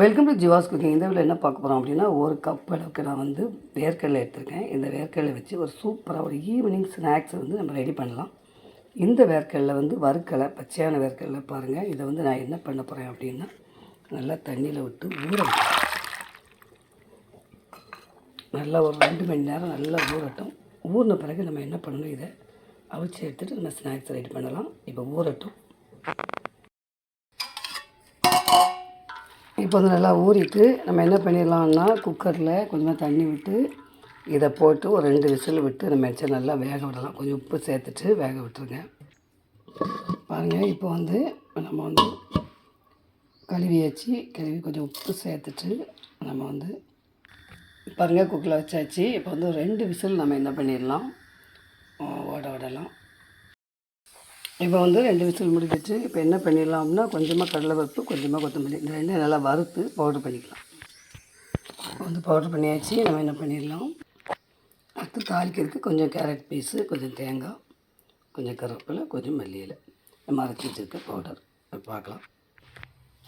Welcome to ஜிவாஸ் cooking இந்த வீட்டில் என்ன பார்க்க போகிறோம் அப்படின்னா ஒரு கப் அளவுக்கு நான் வந்து வேர்க்கடலை எடுத்திருக்கேன். இந்த வேர்க்கடலை வச்சு ஒரு சூப்பராக ஒரு ஈவினிங் ஸ்நாக்ஸ் வந்து நம்ம ரெடி பண்ணலாம். இந்த வேர்க்கடலை வந்து வறுக்கலை பச்சையான வேர்க்கடலை பாருங்கள் இதை வந்து நான் என்ன பண்ண போகிறேன் அப்படின்னா நல்லா தண்ணியில் விட்டு ஊற நல்லா ஒரு ரெண்டு மணி நேரம் நல்லா ஊறட்டும். ஊறின பிறகு நம்ம என்ன பண்ணணும் இதை அவிச்சு எடுத்துகிட்டு நம்ம ஸ்நாக்ஸ் ரெடி பண்ணலாம். இப்போ ஊறட்டும். இப்போ வந்து நல்லா ஊறிட்டு நம்ம என்ன பண்ணிடலாம்னா குக்கரில் கொஞ்சமாக தண்ணி விட்டு இதை போட்டு ஒரு ரெண்டு விசில் விட்டு நம்ம வச்சு நல்லா வேக விடலாம். கொஞ்சம் உப்பு சேர்த்துட்டு வேக விட்டுருங்க. பாருங்கள் இப்போ வந்து நம்ம வந்து கழுவி வச்சு கழுவி கொஞ்சம் உப்பு சேர்த்துட்டு நம்ம வந்து பாருங்கள் குக்கில் வச்சாச்சு. இப்போ வந்து ரெண்டு விசில் நம்ம என்ன பண்ணிடலாம்? ஓட விடலாம் இப்போ வந்து ரெண்டு விசில் முடிக்கிட்டு இப்போ என்ன பண்ணிடலாம் அப்படின்னா கொஞ்சமாக கடலைப்பருப்பு கொஞ்சமாக கொத்தமல்லி. இந்த ரெண்டு நல்லா வறுத்து பவுடர் பண்ணிக்கலாம். வந்து பவுடர் பண்ணியாச்சு. நம்ம என்ன பண்ணிடலாம்? அடுத்து தாளிக்கிறதுக்கு கொஞ்சம் கேரட் பீஸு கொஞ்சம் தேங்காய் கொஞ்சம் கருவேப்பிலை கொஞ்சம் மல்லி இலை நம்ம அரைச்சி வச்சுருக்க பவுடர் பார்க்கலாம்.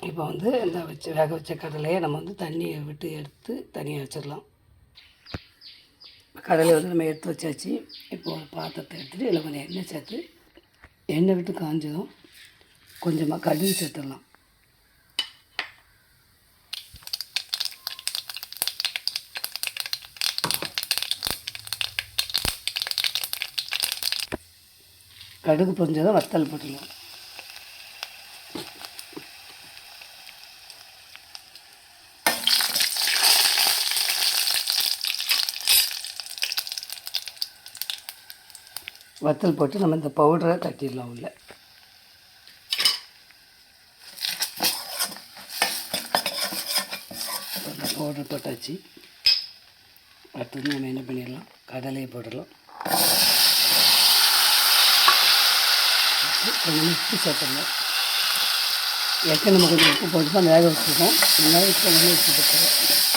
இப்போ வந்து இந்த வச்சு வேக வச்ச கடலையை நம்ம வந்து தண்ணியை விட்டு எடுத்து தனியாக வச்சிடலாம். கடலை வந்து நம்ம எடுத்து வச்சாச்சு. இப்போ ஒரு பாத்திரத்தை எடுத்துகிட்டு இதில் கொஞ்சம் எண்ணெய் சேர்த்து எண்ணெய் விட்டு காஞ்சதும் கொஞ்சமாக கடுகு சேர்த்துடலாம். கடுகு பொரிஞ்சதும் வத்தல் போட்டுடலாம் வத்தல் போட்டு நம்ம இந்த பவுடரை தட்டிடலாம் உள்ள. பவுடர் போட்டாச்சு அடுத்தது நம்ம என்ன பண்ணிடலாம்? கடலையை போடலாம் கொஞ்சம் உப்பு சேர்த்துடலாம். ஏற்கனவே நம்ம கொஞ்சம் உப்பு போட்டு தான் வேக வச்சுருக்கோம். நல்லா இப்போ உப்பு போட்டுருவோம்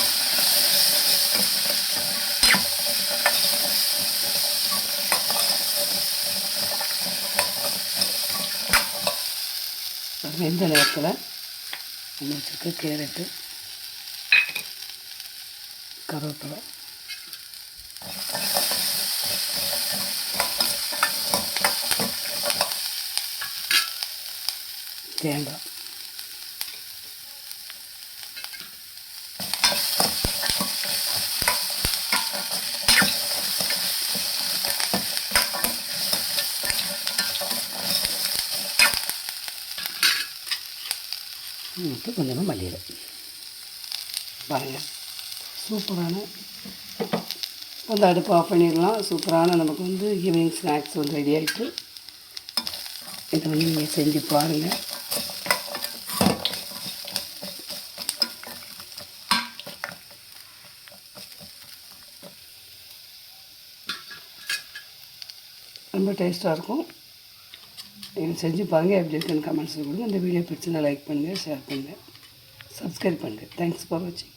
வெந்த நேரத்தில் நம்ம வச்சுருக்க கேரட்டு கருவேப்பிலை. தேங்காய். விட்டு கொஞ்சமாக மல்லிகை பாருங்கள் சூப்பரான வந்து அடுப்பு ஆஃப் பண்ணிடலாம். சூப்பரான நமக்கு வந்து ஈவினிங் ஸ்நாக்ஸ் வந்து ரெடி ஆகிட்டு இதை வந்து நீங்கள் செஞ்சு பாருங்கள் ரொம்ப டேஸ்ட்டாக இருக்கும். இது செஞ்சு பாருங்கள் எப்படி இருக்குன்னு கமெண்ட்ஸில் கொடுங்க. இந்த வீடியோ பிடிச்சிருந்தா லைக் பண்ணுங்கள் ஷேர் பண்ணுங்கள் சப்ஸ்கிரைப் பண்ணுங்கள் தேங்க்ஸ் ஃபார் வாட்சிங்